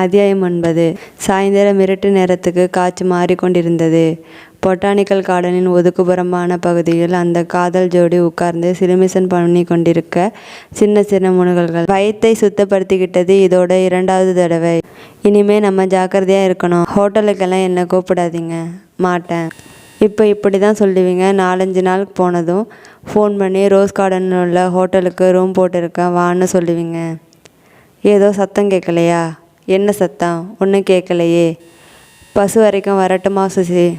அத்தியாயம் ஒன்பது. சாயந்தரம் இருட்டு நேரத்துக்கு காற்று மாறிக்கொண்டிருந்தது. பொட்டானிக்கல் கார்டனின் ஒதுக்குப்புறமான பகுதியில் அந்த காதல் ஜோடி உட்கார்ந்து சிலுமிசன் பண்ணி கொண்டிருக்க சின்ன சின்ன முணுகல்கள். வயத்தை சுத்தப்படுத்திக்கிட்டது இதோட இரண்டாவது தடவை. இனிமே நம்ம ஜாக்கிரதையாக இருக்கணும். ஹோட்டலுக்கெல்லாம் என்னை கூப்பிடாதீங்க. மாட்டேன். இப்போ இப்படி தான் சொல்லுவீங்க. நாலஞ்சு நாள் போனதும் ஃபோன் பண்ணி ரோஸ் கார்டனில் உள்ள ஹோட்டலுக்கு ரூம் போட்டிருக்கேன். வான்னு சொல்லுவீங்க. ஏதோ சத்தம் கேட்கலையா? என்ன சத்தம்? ஒன்றும் கேட்கலையே. பசு வரைக்கும் வரட்டுமா சுசி?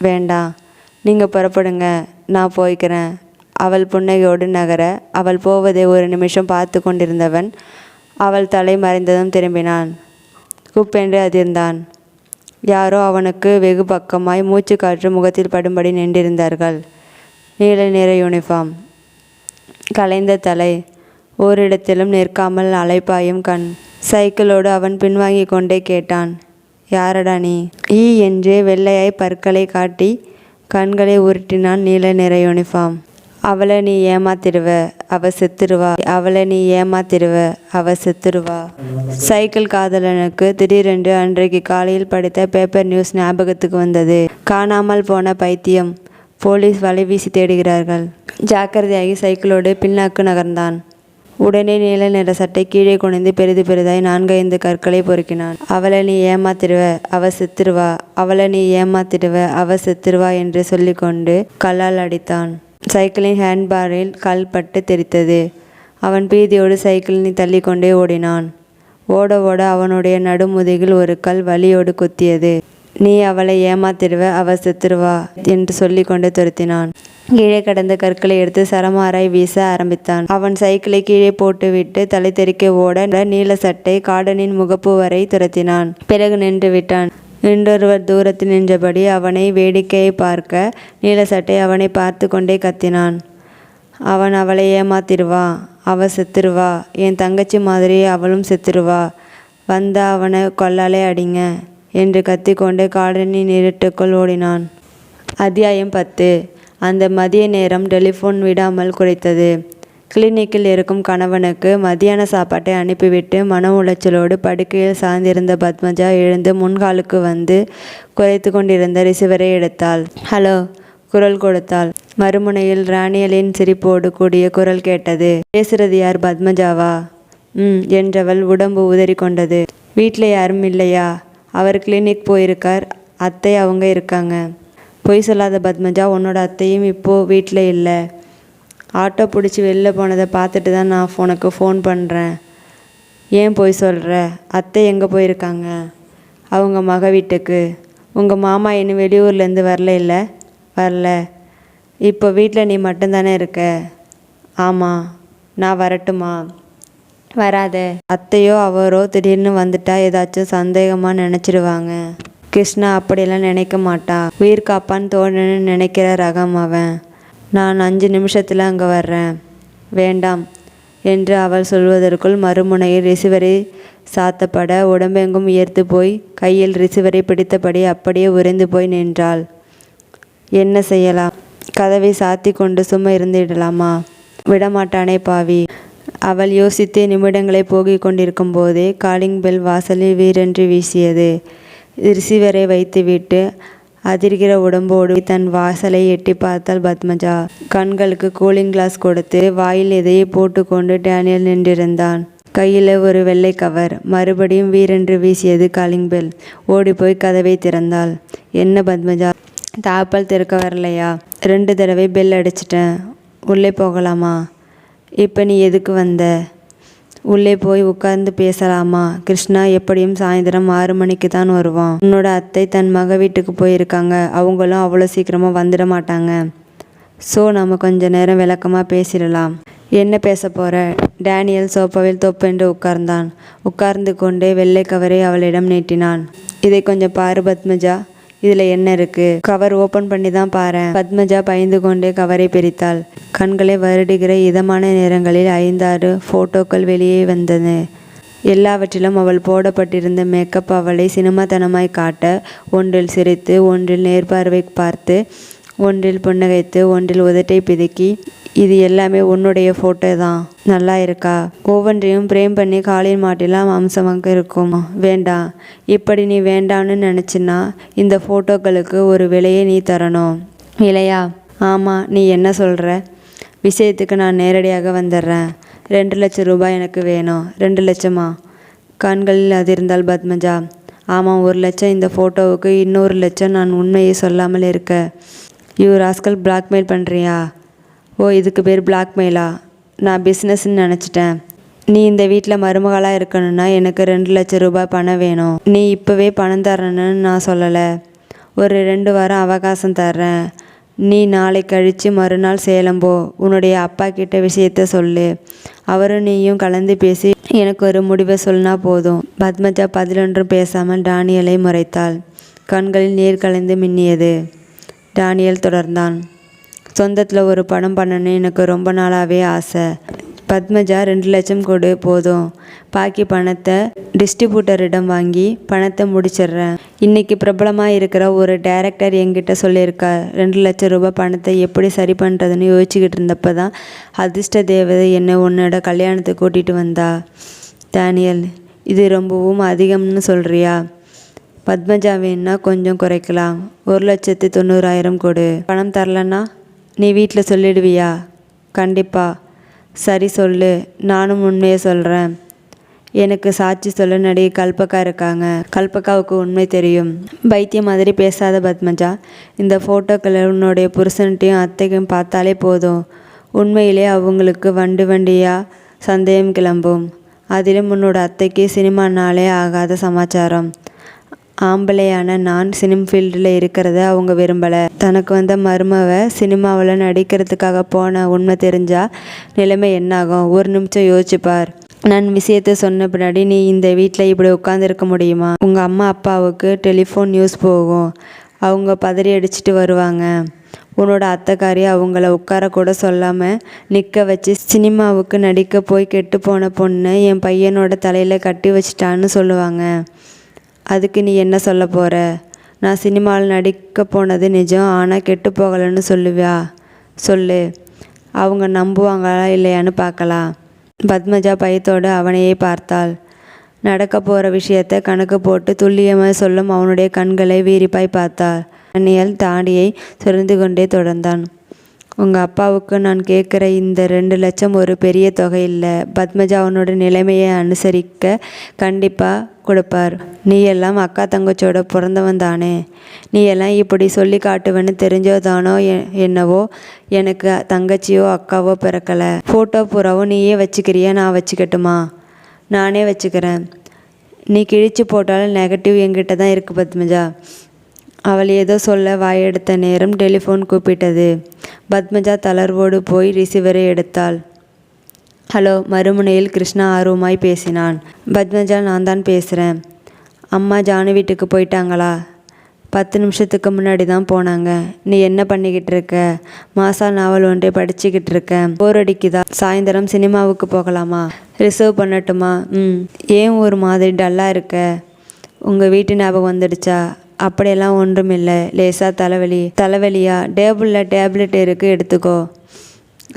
வேண்டாம் நீங்கள் புறப்படுங்க. நான் போய்க்கிறேன். அவள் புன்னகையோடு நகர அவள் போவதை ஒரு நிமிஷம் பார்த்து கொண்டிருந்தவன் அவள் தலை மறைந்ததும் திரும்பினான். குப்பென்று அதிர்ந்தான். யாரோ அவனுக்கு வெகு பக்கமாய் மூச்சு காற்று முகத்தில் படும்படி நின்றிருந்தார்கள். நீல நிற யூனிஃபார்ம் கலைந்த தலை. ஓரிடத்திலும் நிற்காமல் அலைப்பாயும் கண். சைக்கிளோடு அவன் பின்வாங்கி கொண்டே கேட்டான் யாரடா நீ? ஈ என்று வெள்ளையாய் பற்களை காட்டி கண்களை உருட்டினான் நீல நிற யூனிஃபார்ம். அவளை நீ ஏமாத்திடுவ அவ செத்துருவா. அவளை நீ ஏமாத்திடுவ அவ செத்துருவா. சைக்கிள் காதலனுக்கு திடீரென்று அன்றைக்கு காலையில் படித்த பேப்பர் நியூஸ் ஞாபகத்துக்கு வந்தது. காணாமல் போன பைத்தியம். போலீஸ் வலை வீசி தேடுகிறார்கள். ஜாக்கிரதையாகி சைக்கிளோடு பின்னாக்கு நகர்ந்தான். உடனே நீல நிற சட்டை கீழே குனிந்து பெரிது பெரிதாய் நான்கைந்து கற்களை பொறுக்கினான். அவளை நீ ஏமாத்திடுவ அவ செத்துருவா அவளை நீ ஏமாத்திடுவ அவ செத்துருவா என்று சொல்லிக்கொண்டு கல்லால் அடித்தான். சைக்கிளின் ஹேண்ட்பாரில் கல் பட்டு தெரித்தது. அவன் பீதியோடு சைக்கிளினை தள்ளிக்கொண்டே ஓடினான். ஓட ஓட அவனுடைய நடுமுதுகில் ஒரு கல் வலியோடு குத்தியது. நீ அவளை ஏமாத்திடுவ அவ செத்துருவா என்று சொல்லிக்கொண்டு துரத்தினான். கீழே கடந்த கற்களை எடுத்து சரமாராய் வீச ஆரம்பித்தான். அவன் சைக்கிளை கீழே போட்டுவிட்டு தலை தெறிக்க ஓட நீல சட்டை காடனின் முகப்பு வரை துரத்தினான். பிறகு நின்று விட்டான். நின்றொருவர் தூரத்தில் நின்றபடி அவனை வேடிக்கையை பார்க்க நீல சட்டை அவனை பார்த்து கொண்டே கத்தினான். அவன் அவளை ஏமாத்திடுவா அவ செத்துருவா என் தங்கச்சி மாதிரி அவளும் செத்துருவா வந்தா அவனை கொல்லாலே அடிங்க என்று கத்திக்கொண்டு காடனின் இருட்டுக்குள் ஓடினான். அத்தியாயம் பத்து. அந்த மதிய நேரம் டெலிஃபோன் விடாமல் குறைத்தது. கிளினிக்கில் இருக்கும் கணவனுக்கு மதியான சாப்பாட்டை அனுப்பிவிட்டு மன உளைச்சலோடு படுக்கையில் சார்ந்திருந்த பத்மஜா எழுந்து முன்காலுக்கு வந்து குறைத்து கொண்டிருந்த ரிசீவரை எடுத்தாள். ஹலோ குரல் கொடுத்தாள். மறுமுனையில் ராணியலின் சிரிப்போடு கூடிய குரல் கேட்டது. பேசுறது யார் பத்மஜாவா? ம் என்றவள் உடம்பு உதறி கொண்டது வீட்டில் யாரும் இல்லையா? அவர் கிளினிக் போயிருக்கார். அத்தை அவங்க இருக்காங்க. பொய் சொல்லாத பத்மஜா உன்னோட அத்தையும் இப்போது வீட்டில் இல்லை. ஆட்டோ பிடிச்சி வெளில போனதை பார்த்துட்டு தான் நான் உனக்கு ஃபோன் பண்ணுறேன் ஏன் போய் சொல்கிற அத்தை எங்கே போயிருக்காங்க? அவங்க மக வீட்டுக்கு. உங்கள் மாமா இன்னும் வெளியூர்லேருந்து வரல இல்லை? வரல. இப்போ வீட்டில் நீ மட்டும்தானே இருக்க? ஆமாம் நான் வரட்டுமா? வராத. அத்தையோ அவரோ திடீர்னு வந்துட்டா ஏதாச்சும் சந்தேகமாக நினச்சிடுவாங்க கிருஷ்ணா அப்படியெல்லாம் நினைக்க மாட்டா. உயிர் காப்பான்னு தோணுன்னு நினைக்கிற ரகம் அவன். நான் அஞ்சு நிமிஷத்தில் அங்கே வர்றேன். வேண்டாம் என்று அவள் சொல்வதற்குள் மறுமுனையில் ரிசீவரை சாத்தப்பட உடம்பெங்கும் உயர்த்து போய் கையில் ரிசீவரை பிடித்தபடி அப்படியே உறைந்து போய் நின்றாள். என்ன செய்யலாம்? கதவை சாத்தி கொண்டு சும்மா இருந்துடலாமா? விடமாட்டானே பாவி. அவள் யோசித்து நிமிடங்களை போகிக் கொண்டிருக்கும் போதே காலிங் பெல் வாசலில் வீரென்று வீசியது. ரிசீவரை வைத்துவிட்டு அதிர்கிற உடம்போடு தன் வாசலை எட்டி பார்த்தாள் பத்மஜா. கண்களுக்கு கூலிங் கிளாஸ் கொடுத்து வாயில் எதையை போட்டுக்கொண்டு டேனியல் நின்றிருந்தான். கையில் ஒரு வெள்ளை கவர். மறுபடியும் வீரென்று வீசியது காலிங் பெல். ஓடிப்போய் கதவை திறந்தாள். என்ன பத்மஜா? தாப்பால் திறக்க வரலையா? ரெண்டு தடவை பெல் அடிச்சிட்டேன். உள்ளே போகலாமா? இப்போ நீ எதுக்கு வந்த? உள்ளே போய் உட்கார்ந்து பேசலாமா? கிருஷ்ணா எப்படியும் சாயந்தரம் ஆறு மணிக்கு தான் வருவான். உன்னோட அத்தை தன் மக வீட்டுக்கு போயிருக்காங்க. அவங்களும் அவ்வளோ சீக்கிரமாக வந்துட மாட்டாங்க. ஸோ நம்ம கொஞ்ச நேரம் விளக்கமாக பேசிடலாம். என்ன பேச போகிற டேனியல் சோஃபாவில் தொப்பென்று உட்கார்ந்தான். உட்கார்ந்து கொண்டே வெள்ளை கவரை அவளிடம் நீட்டினான். இதை கொஞ்சம் பாரு பத்மஜா. இதில் என்ன இருக்கு? கவர் ஓப்பன் பண்ணி தான் பாரேன் பத்மஜா பயந்து கொண்டே கவரை பிரித்தாள். கண்களை வருடுகிற இதமான நேரங்களில் ஐந்தாறு ஃபோட்டோக்கள் வெளியே வந்தன. எல்லாவற்றிலும் அவள் போடப்பட்டிருந்த மேக்கப் அவளை சினிமாத்தனமாய் காட்ட ஒன்றில் சிரித்து ஒன்றில் நேர்பார்வை பார்த்து ஒன்றில் புன்னகைத்து ஒன்றில் உதட்டை பிதுக்கி இது எல்லாமே உன்னுடைய ஃபோட்டோ தான் நல்லா இருக்கா? ஒவ்வொன்றையும் பிரேம் பண்ணி காலின் மாட்டிலாம் அம்சமாக இருக்கும். வேண்டாம் இப்படி நீ வேண்டாம்னு நினச்சின்னா இந்த ஃபோட்டோக்களுக்கு ஒரு விலையை நீ தரணும். விலையா? ஆமாம் நீ என்ன சொல்கிற விஷயத்துக்கு நான் நேரடியாக வந்துடுறேன் ரெண்டு லட்சம் ரூபாய் எனக்கு வேணும். ரெண்டு லட்சமா? கண்களில் அதிர்ந்தாள் பத்மஜா. ஆமாம் ஒரு லட்சம் இந்த ஃபோட்டோவுக்கு இன்னொரு லட்சம் நான் உண்மையை சொல்லாமல் இருக்க. யூ ராஸ்கல் பிளாக்மெயில் பண்ணுறியா ஓ இதுக்கு பேர் பிளாக்மெயிலா நான் பிஸ்னஸ்ன்னு நினச்சிட்டேன். நீ இந்த வீட்டில் மருமகளாக இருக்கணும்னா எனக்கு ரெண்டு லட்சம் ரூபாய் பணம் வேணும். நீ இப்போவே பணம் தரணுன்னு நான் சொல்லலை. ஒரு ரெண்டு வாரம் அவகாசம் தர்றேன். நீ நாளை கழித்து மறுநாள் சேலம் போ. உன்னுடைய அப்பா கிட்ட விஷயத்த சொல்லு. அவரும் நீயும் கலந்து பேசி எனக்கு ஒரு முடிவை சொன்னால் போதும். பத்மஜா பதிலொன்றும் பேசாமல் டானியலை முறைத்தாள். கண்களில் நீர் கலந்து மின்னியது. டானியல் தொடர்ந்தான். சொந்தத்தில் ஒரு படம் பண்ணணும்னு எனக்கு ரொம்ப நாளாகவே ஆசை. பத்மஜா ரெண்டு லட்சம் கொடு போதும். பாக்கி பணத்தை டிஸ்ட்ரிபியூட்டரிடம் வாங்கி பணத்தை முடிச்சிடுறேன். இன்றைக்கி பிரபலமாக இருக்கிற ஒரு டைரக்டர் என்கிட்ட சொல்லியிருக்கா ரெண்டு லட்சம் ரூபாய் பணத்தை எப்படி சரி பண்ணுறதுன்னு யோசிச்சுக்கிட்டு இருந்தப்போ தான் அதிர்ஷ்ட தேவதை என்னை உன்னோட கல்யாணத்தை கூட்டிகிட்டு வந்தா. டேனியல் இது ரொம்பவும் அதிகம்னு சொல்கிறியா பத்மஜா வேணா கொஞ்சம் குறைக்கலாம். ஒரு லட்சத்து தொண்ணூறாயிரம் கொடு. பணம் தரலன்னா நீ வீட்டில் சொல்லிடுவியா? கண்டிப்பா. சரி சொல்லு. நானும் உண்மையை சொல்கிறேன் எனக்கு சாட்சி சொல்ல நடிகை கல்பக்கா இருக்காங்க. கல்பக்காவுக்கு உண்மை தெரியும். பைத்தியம் மாதிரி பேசாத பத்மஜா. இந்த ஃபோட்டோக்களை உன்னுடைய புருஷன்ட்டையும் அத்தைக்கும் பார்த்தாலே போதும். உண்மையிலே அவங்களுக்கு வண்டு வண்டியாக சந்தேகம் கிளம்பும். அதிலும் உன்னோட அத்தைக்கு சினிமானாலே ஆகாத சமாச்சாரம். ஆம்பளையான நான் சினிம் ஃபீல்டில் இருக்கிறத அவங்க விரும்பலை. தனக்கு வந்த மருமவை சினிமாவில் நடிக்கிறதுக்காக போன உண்மை தெரிஞ்சால் நிலைமை என்னாகும்? ஒரு நிமிஷம் யோசிச்சுப்பார். நான் விஷயத்த சொன்ன பின்னாடி நீ இந்த வீட்டில் இப்படி உட்காந்துருக்க முடியுமா? உங்கள் அம்மா அப்பாவுக்கு டெலிஃபோன் நியூஸ் போகும். அவங்க பதறி அடிச்சிட்டு வருவாங்க. உன்னோட அத்தைக்காரி அவங்கள உட்கார கூட சொல்லாமல் நிற்க வச்சு சினிமாவுக்கு நடிக்க போய் கெட்டு போன பொண்ணு என் பையனோட தலையில் கட்டி வச்சிட்டான்னு சொல்லுவாங்க. அதுக்கு நீ என்ன சொல்ல போகிற நான் சினிமாவில் நடிக்க போனது நிஜம் ஆனால் கெட்டு போகலைன்னு சொல்லுவியா? சொல்லு. அவங்க நம்புவாங்களா இல்லையான்னு பார்க்கலாம். பத்மஜா பயத்தோடு அவனையே பார்த்தாள். நடக்க போகிற விஷயத்தை கணக்கு போட்டு துல்லியமாக சொல்லும் அவனுடைய கண்களை வீரிப்பாய் பார்த்தாள். அந்நியல் தாடியை சுரந்து கொண்டே தொடர்ந்தான். உங்கள் அப்பாவுக்கு நான் கேட்குற இந்த ரெண்டு லட்சம் ஒரு பெரிய தொகை இல்லை. பத்மஜா அவனோட நிலைமையை அனுசரிக்க கண்டிப்பாக கொடுப்பார். நீ எல்லாம் அக்கா தங்கச்சியோட பிறந்தவன் தானே. நீ எல்லாம் இப்படி சொல்லி காட்டுவேன்னு தெரிஞ்சோ தானோ எ- என்னவோ எனக்கு தங்கச்சியோ அக்காவோ பிறக்கலை. ஃபோட்டோ பூராவும் நீயே வச்சுக்கிறியா நான் வச்சுக்கட்டுமா? நானே வச்சுக்கிறேன். நீ கிழிச்சு போட்டாலும் நெகட்டிவ் என்கிட்ட தான் இருக்குது பத்மஜா. அவள் ஏதோ சொல்ல வாயெடுத்த நேரம் டெலிஃபோன் கூப்பிட்டது. பத்மஜா தளர்வோடு போய் ரிசீவரை எடுத்தாள். ஹலோ மறுமுனையில் கிருஷ்ணா ஆர்வமாய் பேசினான். பத்மஜா நான் தான் பேசுகிறேன் அம்மா ஜானு வீட்டுக்கு போயிட்டாங்களா? பத்து நிமிஷத்துக்கு முன்னாடி தான் போனாங்க. நீ என்ன பண்ணிக்கிட்டு இருக்க? மாசா நாவல் ஒன்றை படிச்சுக்கிட்டு இருக்கேன். போர் அடிக்குதா? சாயந்தரம் சினிமாவுக்கு போகலாமா? ரிசர்வ் பண்ணட்டுமா? ம். ஏன் ஒரு மாதிரி டல்லாக இருக்க? உங்கள் வீட்டு ஞாபகம் வந்துடுச்சா? அப்படியெல்லாம் ஒன்றும் இல்லை லேசாக தலைவலி தலைவலியா? டேபிளில் டேப்லெட் இருக்கு எடுத்துக்கோ.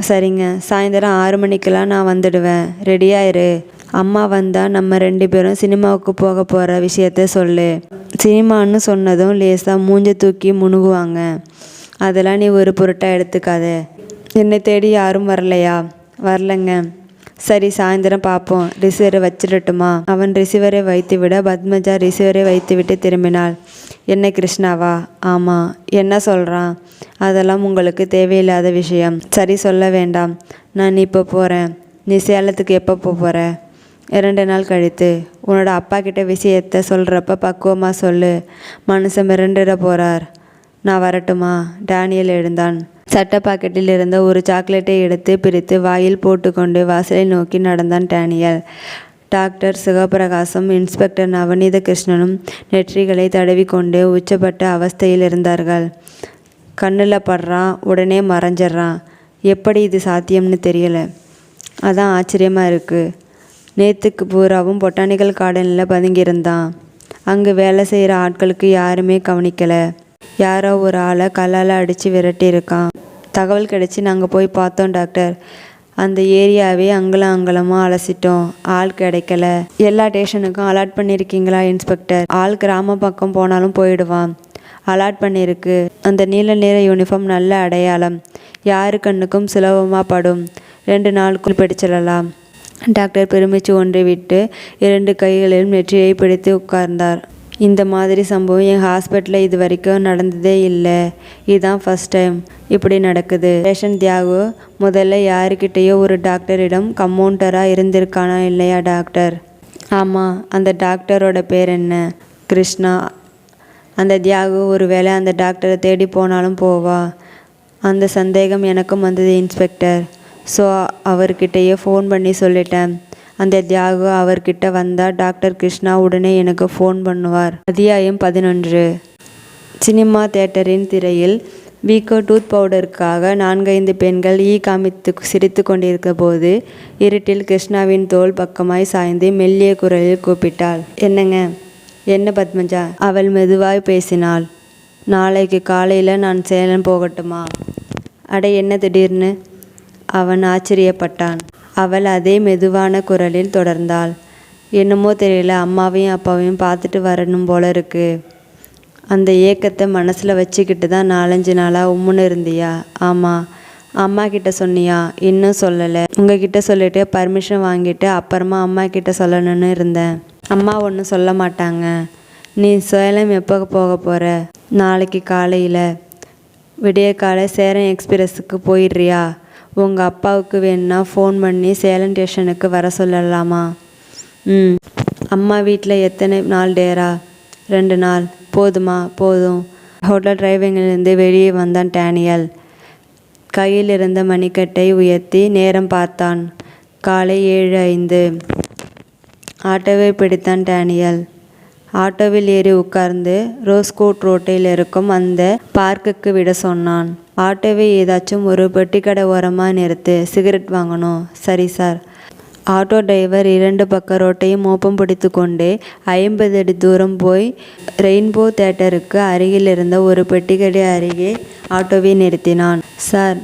சரிங்க. சாயந்தரம் ஆறு மணிக்கெல்லாம் நான் வந்துடுவேன். ரெடியாக இரு அம்மா வந்தால் நம்ம ரெண்டு பேரும் சினிமாவுக்கு போக போகிற விஷயத்த சொல்லு. சினிமான்னு சொன்னதும் லேசாக மூஞ்ச தூக்கி முணுகுவாங்க. அதெல்லாம் நீ ஒரு பொருட்டாக எடுத்துக்காத. என்னை தேடி யாரும் வரலையா? வரலைங்க. சரி சாயந்தரம் பார்ப்போம் ரிசீவரை வச்சிடட்டுமா? அவன் ரிசீவரை வைத்துவிட பத்மஜா ரிசீவரை வைத்துவிட்டு திரும்பினாள். என்ன கிருஷ்ணாவா? ஆமாம் என்ன சொல்கிறான் அதெல்லாம் உங்களுக்கு தேவையில்லாத விஷயம். சரி சொல்ல வேண்டாம். நான் இப்போ போகிறேன் நீ சேலத்துக்கு எப்போ போகிற இரண்டு நாள் கழித்து. உன்னோட அப்பா கிட்ட விஷயத்த சொல்கிறப்ப பக்குவமாக சொல்லு. மனுஷன் மிரண்டிட போகிறார் நான் வரட்டுமா? டேனியல் எழுந்தான். சட்ட பாக்கெட்டில் இருந்த ஒரு சாக்லேட்டை எடுத்து பிரித்து வாயில் போட்டுக்கொண்டு வாசலை நோக்கி நடந்தான் டேனியல். டாக்டர் சிவபிரகாசம் இன்ஸ்பெக்டர் நவநீத கிருஷ்ணனும் நெற்றிகளை தடவிக்கொண்டு உச்சப்பட்ட அவஸ்தையில் இருந்தார்கள். கண்ணில் படுறான் உடனே மறைஞ்சிட்றான் எப்படி இது சாத்தியம்னு தெரியல. அதான் ஆச்சரியமாக இருக்குது நேத்துக்கு பூராவும் பொட்டானிக்கல் கார்டனில் பதுங்கியிருந்தான். அங்கே வேலை செய்கிற ஆட்களுக்கு யாருமே கவனிக்கலை. யாரோ ஒரு ஆளை கல்லால் அடித்து விரட்டியிருக்கான். தகவல் கிடச்சி நாங்கள் போய் பார்த்தோம் டாக்டர். அந்த ஏரியாவே அங்கலம் அங்கலமாக அலசிட்டோம். ஆள் கிடைக்கல. எல்லா ஸ்டேஷனுக்கும் அலாட் பண்ணியிருக்கீங்களா இன்ஸ்பெக்டர்? ஆள் கிராம பக்கம் போனாலும் போயிடுவான். அலாட் பண்ணியிருக்கு. அந்த நீல நிற யூனிஃபார்ம் நல்ல அடையாளம். யாரு கண்ணுக்கும் சுலபமாக படும். ரெண்டு நாளுக்குள் பிடிச்சிடலாம். டாக்டர் பெருமிச்சு ஒன்றை விட்டு இரண்டு கைகளிலும் நெற்றியை பிடித்து உட்கார்ந்தார். இந்த மாதிரி சம்பவம் என் ஹாஸ்பிட்டலில் இது வரைக்கும் நடந்ததே இல்லை. இதுதான் ஃபஸ்ட் டைம் இப்படி நடக்குது. ரேஷன் தியாகு முதல்ல யாருக்கிட்டேயோ ஒரு டாக்டரிடம் கம்மௌண்டராக இருந்திருக்கானா இல்லையா டாக்டர் ஆமாம் அந்த டாக்டரோட பேர் என்ன? கிருஷ்ணா. அந்த தியாகு ஒருவேளை அந்த டாக்டரை தேடி போனாலும் போவா. அந்த சந்தேகம் எனக்கும் வந்தது இன்ஸ்பெக்டர் ஸோ அவர்கிட்டயே ஃபோன் பண்ணி சொல்லிட்டேன். அந்த தியாகு அவர்கிட்ட வந்தால் டாக்டர் கிருஷ்ணா உடனே எனக்கு ஃபோன் பண்ணுவார். அத்தியாயம் பதினொன்று. சினிமா தேட்டரின் திரையில் வீக்கோ டூத் பவுடருக்காக நான்கைந்து பெண்கள் ஈ காமித்து சிரித்து கொண்டிருக்க போது இருட்டில் கிருஷ்ணாவின் தோள் பக்கமாய் சாய்ந்து மெல்லிய குரலில் கூப்பிட்டாள். என்னங்க? என்ன பத்மஜா? அவள் மெதுவாய் பேசினாள். நாளைக்கு காலையில் நான் சேலம் போகட்டுமா? அட என்ன திடீர்னு? அவன் ஆச்சரியப்பட்டான். அவள் அதே மெதுவான குரலில் தொடர்ந்தாள். என்னமோ தெரியல அம்மாவையும் அப்பாவையும் பார்த்துட்டு வரணும் போல இருக்கு. அந்த ஏக்கத்தை மனசில் வச்சுக்கிட்டு தான் நாலஞ்சு நாளாக உம்முன்னு இருந்தியா? ஆமாம் அம்மா கிட்ட சொன்னியா? இன்னும் சொல்லலை. உங்ககிட்ட சொல்லிட்டு பர்மிஷன் வாங்கிட்டு அப்புறமா அம்மா கிட்ட சொல்லணும்னு இருந்தேன். அம்மா ஒன்றும் சொல்ல மாட்டாங்க. நீ சேலம் எப்போ போக போகிற நாளைக்கு காலையில். விடிய காலை சேலம் எக்ஸ்பிரஸுக்கு போயிடுறியா? உங்கள் அப்பாவுக்கு வேணும்னா ஃபோன் பண்ணி சேலம் ஸ்டேஷனுக்கு வர சொல்லலாமா? ம். அம்மா வீட்டில் எத்தனை நாள் டேரா? ரெண்டு நாள். போதுமா? போதும். ஹோட்டல் டிரைவிங்கிலிருந்து வெளியே வந்தான் டேனியல். கையில் இருந்த மணிக்கட்டை உயர்த்தி நேரம் பார்த்தான். காலை ஏழு ஐந்து. ஆட்டோவை பிடித்தான் டேனியல். ஆட்டோவில் ஏறி உட்கார்ந்து ரோஸ்கோட் ரோட்டில் இருக்கும் அந்த பார்க்குக்கு விட சொன்னான். ஆட்டோவை ஏதாச்சும் ஒரு பெட்டிக்கடை ஓரமாக நிறுத்து சிகரெட் வாங்கணும். சரி சார். ஆட்டோ டிரைவர் இரண்டு பக்க ரோட்டையும் மோப்பம் பிடித்து கொண்டே ஐம்பது அடி தூரம் போய் ரெயின்போ தேட்டருக்கு அருகில் இருந்த ஒரு பெட்டிக்கடை அருகே ஆட்டோவை நிறுத்தினான். சார்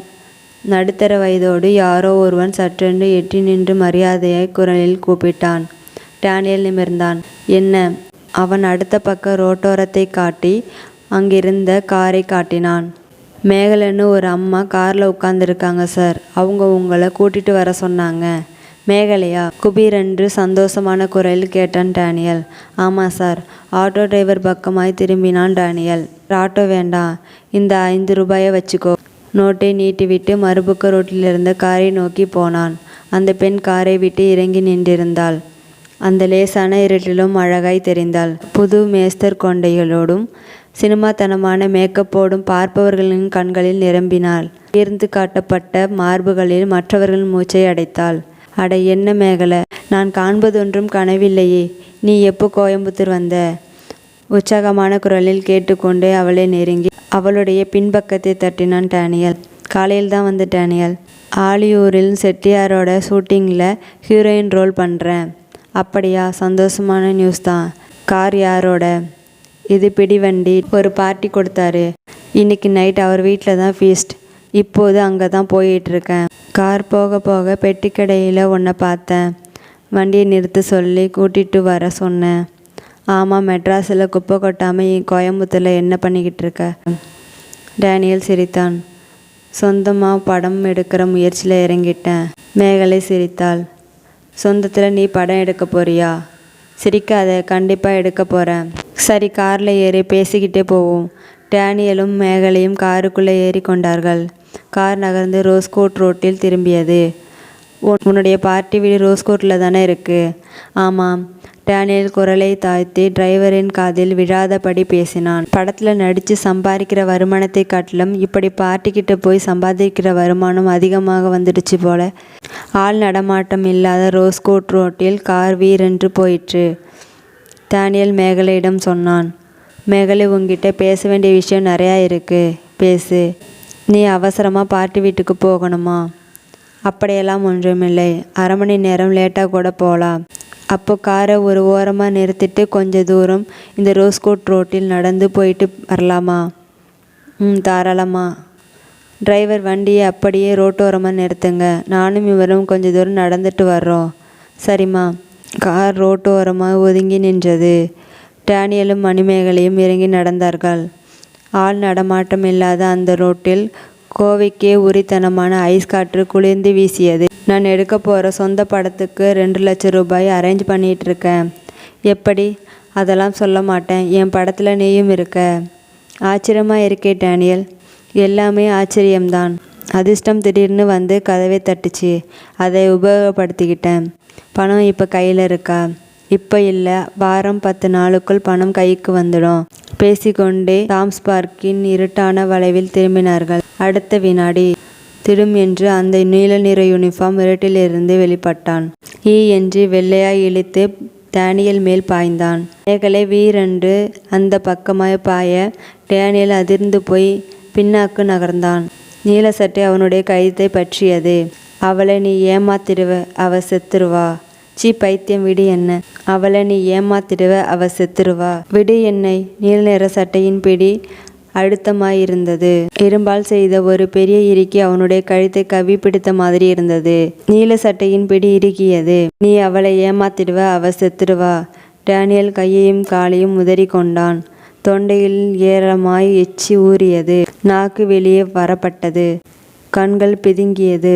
நடுத்தர வயதோடு யாரோ ஒருவன் சற்றென்று எட்டி நின்று மரியாதையை குரலில் கூப்பிட்டான். டேனியல் நிமிர்ந்தான். என்ன? அவன் அடுத்த பக்க ரோட்டோரத்தை காட்டி அங்கிருந்த காரை காட்டினான். மேகலன்னு ஒரு அம்மா காரில் உட்காந்துருக்காங்க சார். அவங்க உங்களை கூட்டிட்டு வர சொன்னாங்க. மேகலையா? குபீரென்று சந்தோஷமான குரலில் கேட்டான் டேனியல். ஆமாம் சார். ஆட்டோ டிரைவர் பக்கமாய் திரும்பினான் டேனியல். ஆட்டோ வேண்டாம். இந்த ஐந்து ரூபாயை வச்சுக்கோ. நோட்டை நீட்டிவிட்டு மறுபக்க ரோட்டில் இருந்த காரை நோக்கி போனான். அந்த பெண் காரை விட்டு இறங்கி நின்றிருந்தாள். அந்த லேசான இருட்டிலும் அழகாய் தெரிந்தாள். புது மேஸ்தர் கொண்டைகளோடும் சினிமாத்தனமான மேக்கப்போடும் பார்ப்பவர்களின் கண்களில் நிரம்பினாள். உயர்ந்து காட்டப்பட்ட மார்புகளில் மற்றவர்கள் மூச்சை அடைத்தாள். அட என்ன மேகலை? நான் காண்பதொன்றும் கனவில்லையே. நீ எப்போ கோயம்புத்தூர் வந்த? உற்சாகமான குரலில் கேட்டுக்கொண்டே அவளை நெருங்கி அவளுடைய பின்பக்கத்தை தட்டினான் டேனியல். காலையில் தான் வந்த டேனியல். ஆலியூரில் செட்டியாரோட ஷூட்டிங்கில் ஹீரோயின் ரோல் பண்ணுறேன் அப்படியா? சந்தோஷமான நியூஸ் தான் கார் யாரோட? இது பிடிவண்டி ஒரு பார்ட்டி கொடுத்தாரு. இன்னைக்கு நைட் அவர் வீட்டில் தான் ஃபீஸ்ட் இப்போது அங்கே தான் போயிட்டுருக்கேன் கார் போக போக பெட்டிக்கடையில் உன்னை பார்த்தேன். வண்டியை நிறுத்த சொல்லி கூட்டிகிட்டு வர சொன்னேன். ஆமாம் மெட்ராஸில் குப்பை கொட்டாமல் கோயம்புத்தூரில் என்ன பண்ணிக்கிட்டு இருக்க? டேனியல் சிரித்தான். சொந்தமாக படம் எடுக்கிற முயற்சியில் இறங்கிட்டேன். மேகலை சிரித்தாள். சொந்தத்தில் நீ படம் எடுக்க போறியா? சிரிக்காத கண்டிப்பாக எடுக்க போகிறேன் சரி காரில் ஏறி பேசிக்கிட்டே போவோம். டேனியலும் மேகலையும் காருக்குள்ளே ஏறி கொண்டார்கள். கார் நகர்ந்து ரோஸ்கோட் ரோட்டில் திரும்பியது. உன்னுடைய பார்ட்டி வீடு ரோஸ்கோட்டில் தானே இருக்குது ஆமாம். டேனியல் குரலை தாழ்த்தி டிரைவரின் காதில் விழாதபடி பேசினான். படத்தில் நடித்து சம்பாதிக்கிற வருமானத்தை காட்டிலும் இப்படி பார்ட்டிக்கிட்ட போய் சம்பாதிக்கிற வருமானம் அதிகமாக வந்துடுச்சு போல. ஆள் நடமாட்டம் இல்லாத ரோஸ்கோட் ரோட்டில் கார் வீரென்று போயிற்று. தானியல் மேகலையிடம் சொன்னான் மேகலை உங்ககிட்ட பேச வேண்டிய விஷயம் நிறையா இருக்கு. பேசு. நீ அவசரமாக பார்ட்டி வீட்டுக்கு போகணுமா? அப்படியெல்லாம் ஒன்றுமில்லை. அரை மணி நேரம் லேட்டாக கூட போகலாம். அப்போ காரை ஒரு ஓரமாக நிறுத்திட்டு கொஞ்ச தூரம் இந்த ரோஸ்கோட் ரோட்டில் நடந்து போயிட்டு வரலாமா? ம் தாராளமா. டிரைவர் வண்டியை அப்படியே ரோட்டோரமாக நிறுத்துங்க. நானும் இவரும் கொஞ்ச தூரம் நடந்துட்டு வர்றோம். சரிம்மா. கார் ரோட்டோரமாக ஒதுங்கி நின்றது. டேனியலும் மணிமேகலையும் இறங்கி நடந்தார்கள். ஆள் நடமாட்டம் இல்லாத அந்த ரோட்டில் கோவைக்கே உரித்தனமான ஐஸ் காற்று குளிர்ந்து வீசியது. நான் எடுக்க போகிற சொந்த படத்துக்கு ரெண்டு லட்சம் ரூபாய் அரேஞ்ச் பண்ணிகிட்ருக்கேன். இருக்கேன் எப்படி? அதெல்லாம் சொல்ல மாட்டேன். என் படத்தில் நீயும் இருக்க. ஆச்சரியமாக இருக்கே டேனியல். எல்லாமே ஆச்சரியம்தான். அதிர்ஷ்டம் திடீர்னு வந்து கதவை தட்டுச்சு. அதை உபயோகப்படுத்திக்கிட்டேன். பணம் இப்போ கையில் இருக்கா? இப்போ இல்லை. வாரம் பத்து நாளுக்குள் பணம் கைக்கு வந்துடும். பேசிக்கொண்டே தாம்ஸ் பார்க்கின் இருட்டான வளைவில் திரும்பினார்கள். அடுத்த வினாடி திடும் என்று அந்த நீல நிற யூனிஃபார்ம் இருட்டிலிருந்து வெளிப்பட்டான். ஈ என்று வெள்ளையாய் இழுத்து டேனியல் மேல் பாய்ந்தான். மேகலை வீரென்று அந்த பக்கமாய் பாய டேனியல் அதிர்ந்து போய் பின்னாக்கு நகர்ந்தான். நீல சட்டை அவனுடைய கழுத்தை பற்றியது. அவளை நீ ஏமாத்திடுவ அவ செத்துருவா. சீ பைத்தியம் விடு என்ன. அவளை நீ ஏமாத்திடுவ அவ செத்துருவா. விடு என்னை. நீல நிற சட்டையின் பிடி அழுத்தமாயிருந்தது. இரும்பால் செய்த ஒரு பெரிய இறுக்கி அவனுடைய கழுத்தை கவி பிடித்த மாதிரி இருந்தது. நீல சட்டையின் பிடி இறுக்கியது. நீ அவளை ஏமாத்திடுவ அவ செத்துடுவா டேனியல் கையையும் காலையும் உதறி கொண்டான். தொண்டையில் ஏரமாய் எச்சி ஊறியது. நாக்கு வெளியே வரப்பட்டது. கண்கள் பிதுங்கியது.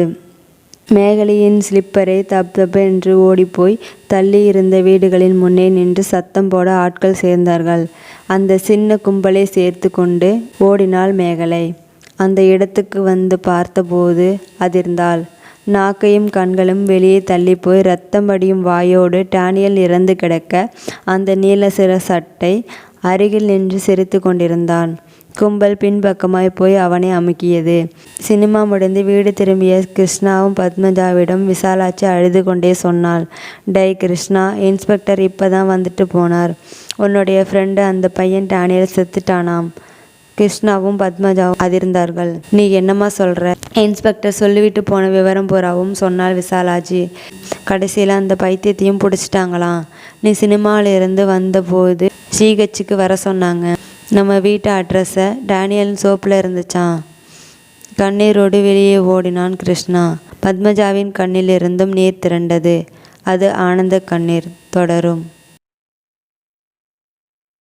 மேகலையின் ஸ்லிப்பரை தப் என்று ஓடிப்போய் தள்ளி இருந்த வீடுகளின் முன்னே நின்று சத்தம் போட ஆட்கள் சேர்ந்தார்கள். அந்த சின்ன கும்பலை சேர்த்து கொண்டு ஓடினாள் மேகலை. அந்த இடத்துக்கு வந்து பார்த்தபோது அதிர்ந்தாள். நாக்கையும் கண்களும் வெளியே தள்ளிப்போய் ரத்தம் வடியும் வாயோடு டானியல் இறந்து கிடக்க அந்த நீல சிற சட்டை அருகில் நின்று சிரித்து கொண்டிருந்தான். கும்பல் பின்பக்கமாய் போய் அவனை அமுக்கியது. சினிமா முடிந்து வீடு திரும்பிய கிருஷ்ணாவும் பத்மஜாவிடம் விசாலாட்சி அழுது கொண்டே சொன்னாள். டை கிருஷ்ணா இன்ஸ்பெக்டர் இப்போ தான் வந்துட்டு போனார். உன்னுடைய ஃப்ரெண்டு அந்த பையன் டானியில் செத்துட்டானாம். கிருஷ்ணாவும் பத்மஜாவும் அதிர்ந்தார்கள். நீ என்னம்மா சொல்கிற இன்ஸ்பெக்டர் சொல்லிவிட்டு போன விவரம் பூராவும் சொன்னாள் விசாலாஜி கடைசியில் அந்த பைத்தியத்தையும் பிடிச்சிட்டாங்களாம். நீ சினிமாவிலிருந்து வந்தபோது ஜிஹெச்சுக்கு வர சொன்னாங்க. நம்ம வீட்டு அட்ரஸை டேனியல் சோப்பில் இருந்துச்சான் கண்ணீரோடு வெளியே ஓடினான் கிருஷ்ணா. பத்மஜாவின் கண்ணிலிருந்தும் நீர் திரண்டது. அது ஆனந்த கண்ணீர் தொடரும்.